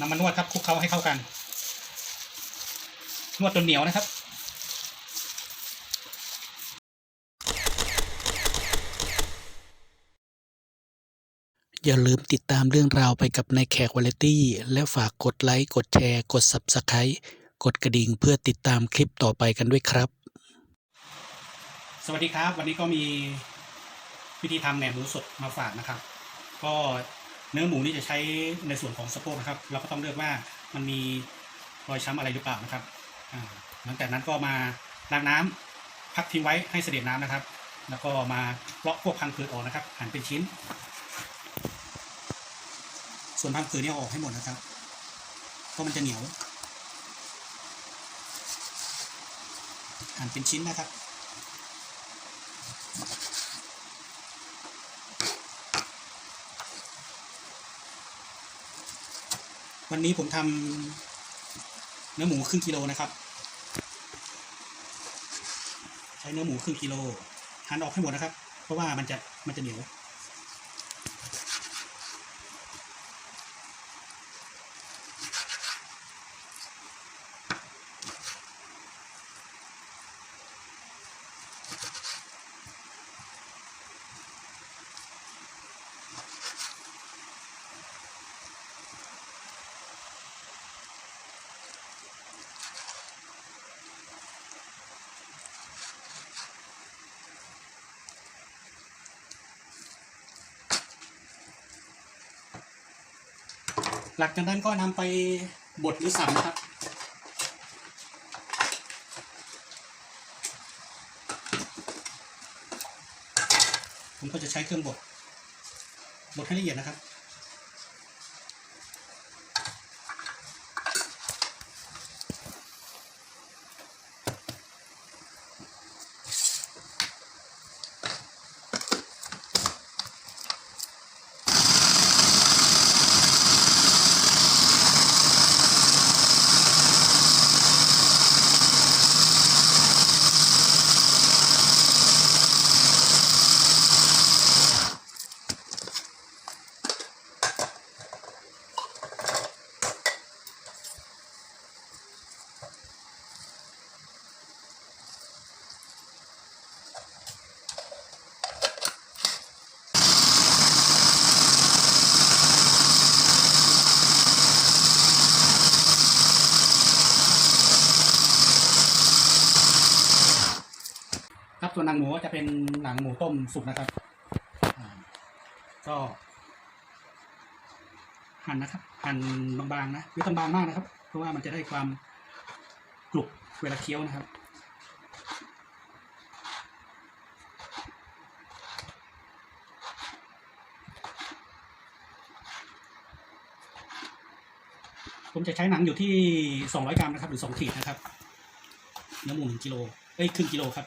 นำมานวดครับคลุกเคล้าให้เข้ากัน นวดจนเหนียวนะครับอย่าลืมติดตามเรื่องราวไปกับนายแขกวาเลตี้และฝากกดไลค์กดแชร์ กด Subscribe กดกระดิ่งเพื่อติดตามคลิปต่อไปกันด้วยครับ สวัสดีครับ วันนี้ก็มีวิธีทำแหนมหมูสดมาฝากนะครับ ก็ เนื้อหมูนี่จะใช้ในส่วนของสะโพกนะครับ เราก็ต้องเลือกว่ามันมีรอยช้ำอะไรหรือเปล่านะครับหลังจากนั้นก็มาล้างน้ำพักทิ้งไว้ให้เสด็จน้ำนะครับ แล้วก็มาเลาะพวกพังผืดออกนะครับหั่นเป็นชิ้น ส่วนพังผืดนี่อออกให้หมดนะครับเพราะมันจะเหนียวหั่นเป็นชิ้นนะครับ วันนี้ผมทำเนื้อหมูครึ่งกิโลนะครับ ใช้เนื้อหมูครึ่งกิโลหั่นออกให้หมดนะครับ เพราะว่ามันจะมันจะเหนียว หลังจากนั้นก็นำไปบดหรือสับนะครับผมก็จะใช้เครื่องบดบดให้ละเอียดนะครับ ส่วนหนังหมูก็จะเป็นหนังหมูต้มสุกนะครับก็หั่นนะครับ หั่นบางๆนะไม่ต้องบางมากนะครับ เพราะว่ามันจะได้ความกรุบเวลาเคี้ยวนะครับ ผมจะใช้หนังอยู่ที่ 200 กรัมนะครับ หรือ 2 ขีดนะครับ เนื้อหมู1กิโลเอ้ยครึ่งกิโลครับ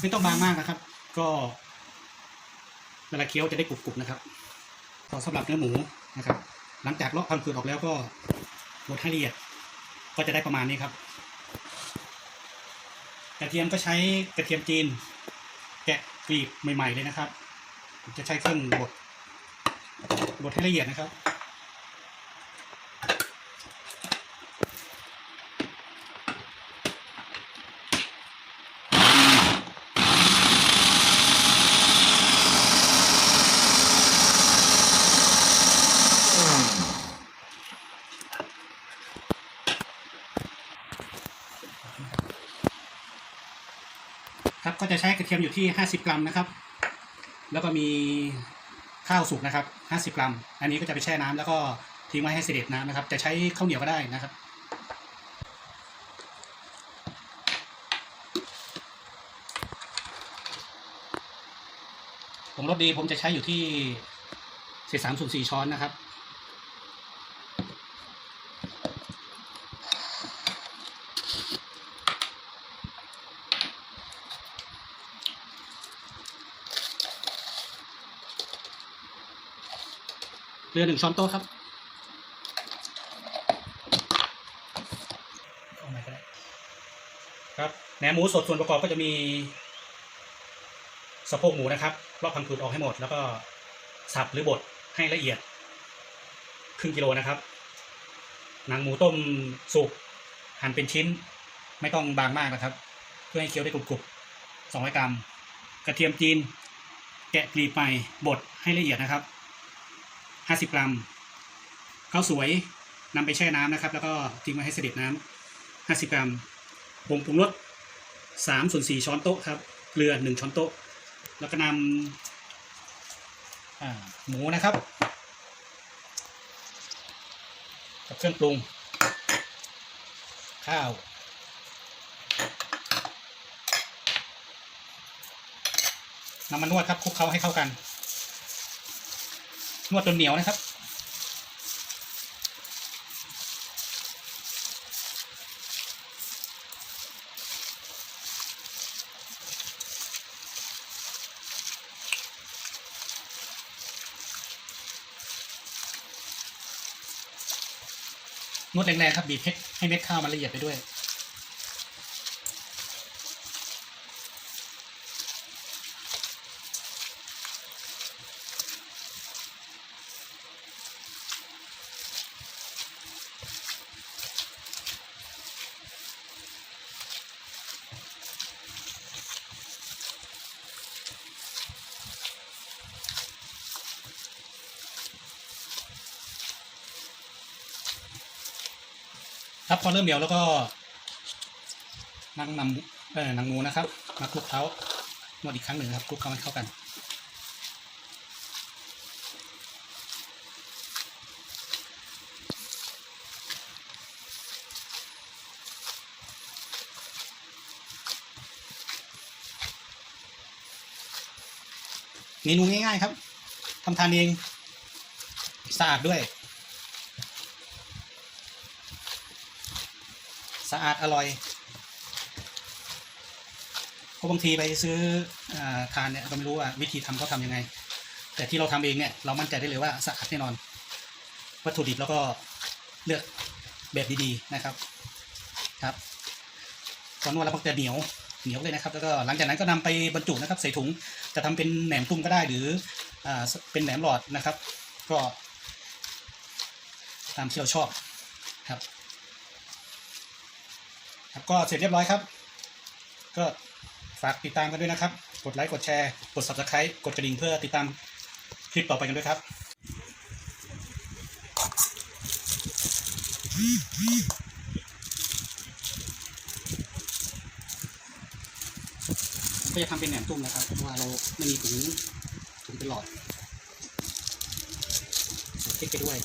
ไม่ต้องบางมากนะครับ ก็เวลาเคี้ยวจะได้กรุบๆนะครับก็สำหรับเนื้อหมูนะครับ หลังจากเลาะพังผืดออกแล้วก็บดให้ละเอียด ก็จะได้ประมาณนี้ครับ กระเทียมก็ใช้กระเทียมจีน แกะกลีบใหม่ ๆ เลยนะครับ จะใช้เครื่องบดบดให้ละเอียดนะครับ ก็จะใช้กระเทียมอยู่ที่ 50 กรัมนะครับ แล้วก็มีข้าวสุกนะครับ 50 กรัม อันนี้ก็จะไปแช่น้ำแล้วก็ทิ้งไว้ให้เสด็จน้ำนะครับ จะใช้ข้าวเหนียวก็ได้นะครับผงรสดีผมจะใช้อยู่ที่สิบสามส่วนสี่ช้อนนะครับ ลือหนึ่งช้อนโต๊ะครับครับแหนมหมูสดส่วนประกอบก็จะมีสะโพกหมูนะครับลอกพังผืดออกให้หมด แล้วก็สับหรือบดให้ละเอียด ครึ่งกิโลนะครับ หนังหมูต้มสุกหั่นเป็นชิ้น ไม่ต้องบางมากนะครับ เพื่อให้เคี้ยวได้กรุบๆ200กรัม กระเทียมจีน แกะกลีบไปบดให้ละเอียดนะครับ 50กรัมข้าวสวยนำไปแช่น้ำนะครับ แล้วก็ทิ้งไว้ให้เสด็จน้ำ50กรัมผงปรุงรส3ส่วน4ช้อนโต๊ะครับเกลือ1ช้อนโต๊ะ แล้วก็นำหมูนะครับ กับเครื่องปรุง ข้าวนำมานวดครับคลุกเคล้าให้เข้ากัน นวดจนเหนียวนะครับ นวดแรงๆครับบีบให้ให้เม็ดข้าวมันละเอียดไปด้วย ครับพอเริ่มเหนียวแล้วก็นั่งนำเออหนังหมูนะครับมาคลุกเคล้านวดอีกครั้งหนึ่งครับคลุกเคล้าให้เข้ากันเมนูง่ายๆครับทำทานเองสะอาดด้วย สะอาดอร่อยเพราะบางทีไปซื้ออทานเนี่ยเราไม่รู้ว่าวิธีทำเขาทำยังไง แต่ที่เราทำเองเนี่ยเรามั่นใจได้เลยว่าสะอาดแน่นอน วัตถุดิบแล้วก็เลือกแบบดีๆนะครับครับตอนนวดแล้วมันจะเหนียวเหนียวเลยนะครับ แล้วก็หลังจากนั้นก็นำไปบรรจุนะครับ ใส่ถุงจะทำเป็นแหนมตุ้มก็ได้หรืออ่าเป็นแหนมหลอดนะครับ ก็ตามที่เราชอบครับ ครับก็เสร็จเรียบร้อยครับ ก็ฝากติดตามกันด้วยนะครับ กดไลค์กดแชร์กด subscribe กดกระดิ่งเพื่อติดตามคลิปต่อไปกันด้วยครับก็จะทำเป็นแหนมตุ้มนะครับ เพราะว่าเราไม่มีถุงถุงเป็นหลอดใส่พริกไปด้วย